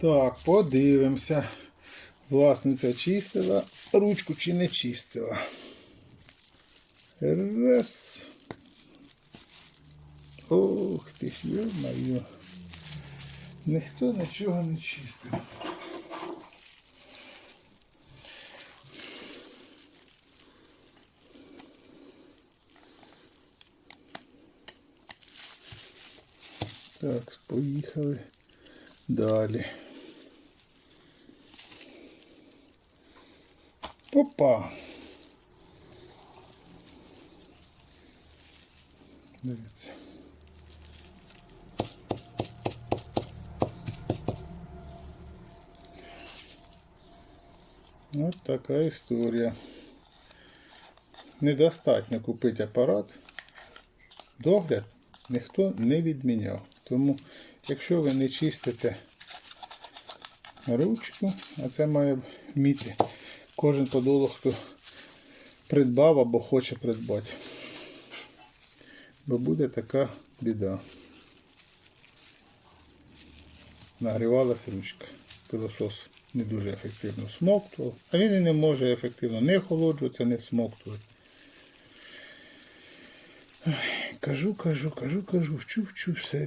Так, подивимося. Власниця чистила ручку чи не чистила. Раз. Ох ти ж, йо-моє. Ніхто нічого не чистив. Так, поїхали далі. Опа. Дивіться. Ось така історія. Недостатньо купити апарат. Догляд ніхто не відміняв. Тому, якщо ви не чистите ручку, а це має вміти кожен подолог, хто придбав або хоче придбати. Бо буде така біда. Нагрівалася ручка. Пилосос не дуже ефективно смоктував. А він і не може ефективно не охолоджуватися, не всмоктувати. Кажу, кажу, кажу, кажу, вчу, вчу все.